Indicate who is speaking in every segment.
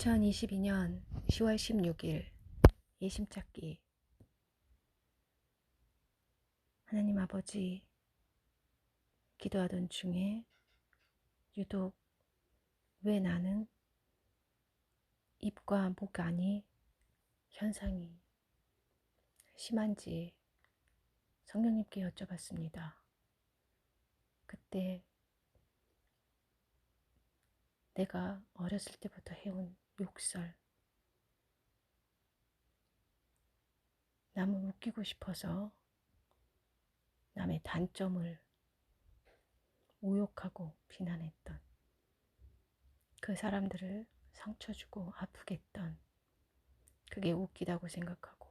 Speaker 1: 2022년 10월 16일 예심 찾기 하나님 아버지 기도하던 중에 유독 왜 나는 입과 목 안이 현상이 심한지 성령님께 여쭤봤습니다. 그때 내가 어렸을 때부터 해온 욕설. 남을 웃기고 싶어서 남의 단점을 모욕하고 비난했던 그 사람들을 상처 주고 아프게 했던 그게 웃기다고 생각하고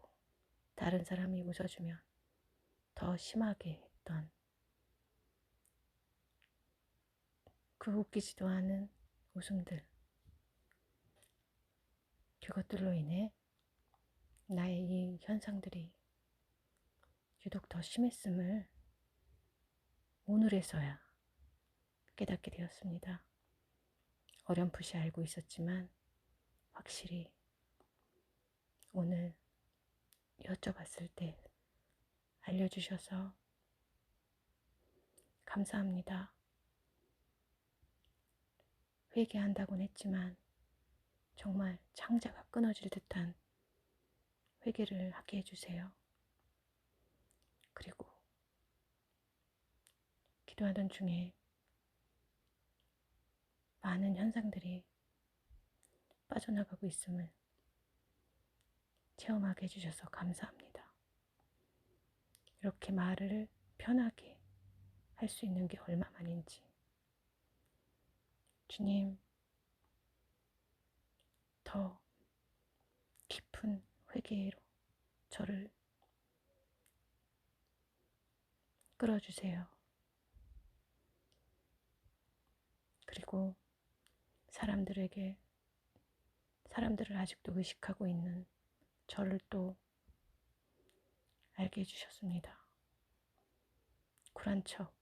Speaker 1: 다른 사람이 웃어주면 더 심하게 했던 그 웃기지도 않은 웃음들. 그것들로 인해 나의 이 현상들이 유독 더 심했음을 오늘에서야 깨닫게 되었습니다. 어렴풋이 알고 있었지만 확실히 오늘 여쭤봤을 때 알려주셔서 감사합니다. 회개한다곤 했지만 정말 창자가 끊어질 듯한 회개를 하게 해주세요. 그리고 기도하던 중에 많은 현상들이 빠져나가고 있음을 체험하게 해주셔서 감사합니다. 이렇게 말을 편하게 할 수 있는 게 얼마만인지 주님, 더 깊은 회개로 저를 끌어주세요. 그리고 사람들에게, 사람들을 아직도 의식하고 있는 저를 또 알게 해주셨습니다. 쿨한 척,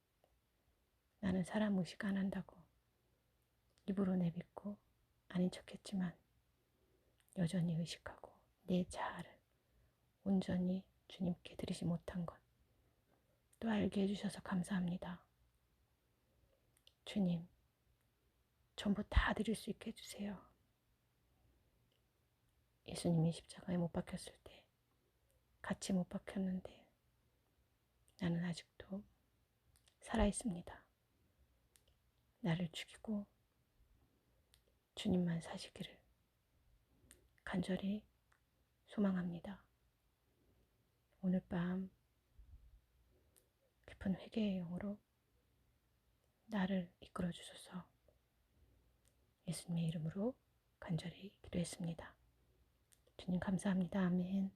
Speaker 1: 나는 사람 의식 안 한다고 입으로 내뱉고 아닌 척 했지만 여전히 의식하고 내 자아를 온전히 주님께 드리지 못한 것 또 알게 해주셔서 감사합니다. 주님, 전부 다 드릴 수 있게 해주세요. 예수님이 십자가에 못 박혔을 때 같이 못 박혔는데 나는 아직도 살아있습니다. 나를 죽이고 주님만 사시기를 간절히 소망합니다. 오늘 밤 깊은 회개의 영으로 나를 이끌어 주소서 예수님의 이름으로 간절히 기도했습니다. 주님 감사합니다. 아멘.